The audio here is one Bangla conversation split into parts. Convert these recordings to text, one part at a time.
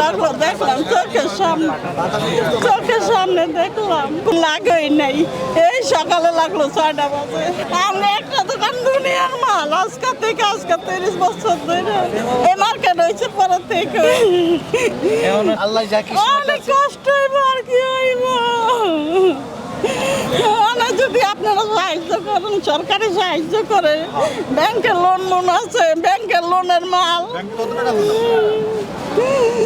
লাগল দেখলাম চোখের সামনে চোখের সামনে দেখলাম লাগেই নাই। এই সকালে লাগল ছয়টা বাজে। আমি একটা দোকান দুনিয়ার মাল আজকে থেকে আজকে তিরিশ বছর ধরে। এই মার্কেট হয়েছে পরে থেকে। আল্লাহ যা কিছু অনেক কষ্ট হইব আর কি হইব। অনেক যদি আপনারা সাহায্য করেন সরকারি সাহায্য করে ব্যাংকের লোন লোন আছে ব্যাংকের লোনের মাল।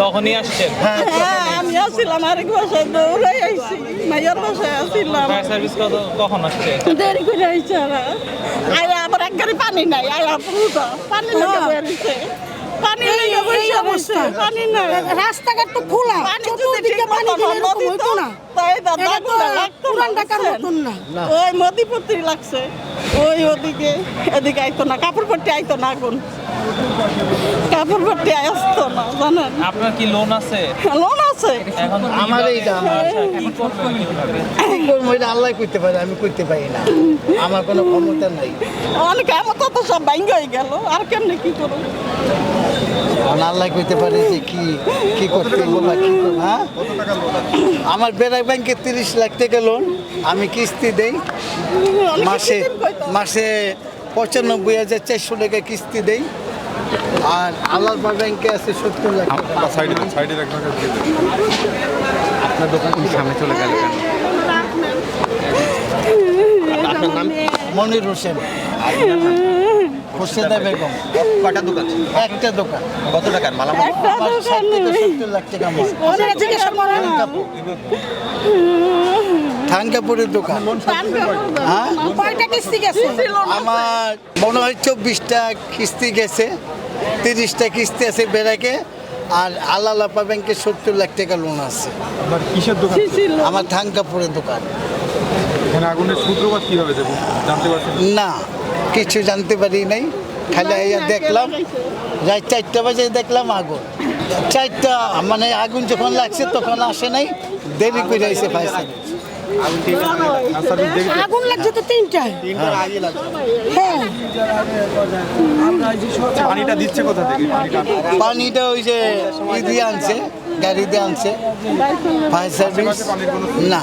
তখনই আসছেন? হ্যাঁ। হ্যাঁ আমি আসছিলাম আরেক বাসায় দৌড়াই আইছি। মাইয়ার বাসায় আসছিলাম। ফায়ার সার্ভিস কখন আসছে? দেরি করে আইছে আয়া আবার এক গাড়ি পানি নাই। আয়া পানি লেগে বেরিয়েছে পানি লেগে এই বসে অবস্থা। অবস্থা পানি নাই। রাস্তাঘাট তো খোলা। পানি যদি চতুর্দিকে পানি দিলে নদী হইতো তো, না তাই দাদা গুলা লাগতো না, পুরান ঢাকার মতন না। ওই মদিপত্রি লাগছে। ওই ওদিকে এদিকে আইতো না কাপড় পট্টি আইতো না আগুন কাপড় আসতো না জানেন? আপনার কি লোন আছে? লোন আছে। এখন আমার এইটা আমার কি করবেন? কীভাবে? কি করব এটা আল্লাহ করতে পারে আমি করতে পারি না। আমার কোনো ক্ষমতা নাই। অনেক আমার তো সব ভাঙ্গ হয়ে গেল আর কেমনে কি করব? আল্লাহ করতে পারে যে কি কি করতে বলা কি হ্যাঁ? আমার বেড়াক ব্যাংকে তিরিশ লাখ টাকা লোন আমি কিস্তি দেই। মাসে মাসে পঁচানব্বই হাজার চারশো টাকা কিস্তি দেই। আর আল্লাহ ব্যাংকে আছে সত্তর লাখ সাইডে সাইডে রাখবেন আপনার দোকান সামনে চলে গেল কেন? আপনার নাম? মনির হোসেন। হোসেদা বেগম। কটা দোকান? একটা দোকান। কত টাকার থেকে সত্তর লাখ টাকা মাল ওনারা জিজ্ঞাসা করে না থাঙ্কাপুরের দোকান হ্যাঁ আমার মনে হয় চব্বিশটা কিস্তি গেছে তিরিশটা কিস্তি আছে বেড়াকে আর আল্লাহ লাপা ব্যাংকে সত্তর লাখ টাকা লোন আছে। কিসের দোকান? আমার থাঙ্কাপুরের দোকান। আগুনের সূত্রপাত কীভাবে জানতে পারছেন? না কিছু জানতে পারি নাই। খালি এই দেখলাম রাত চারটা বাজে দেখলাম আগুন। চারটা মানে আগুন যখন লাগছে তখন আসে নাই দেরি করে এসে পাইছে আগুন লাগছে তো তিনটায় হ্যাঁ। পানিটা দিচ্ছে কোথা থেকে পানিটা? ওই যে ই দিয়ে আনছে গাড়ি দিয়ে আনছে। ফায়ার সার্ভিস না।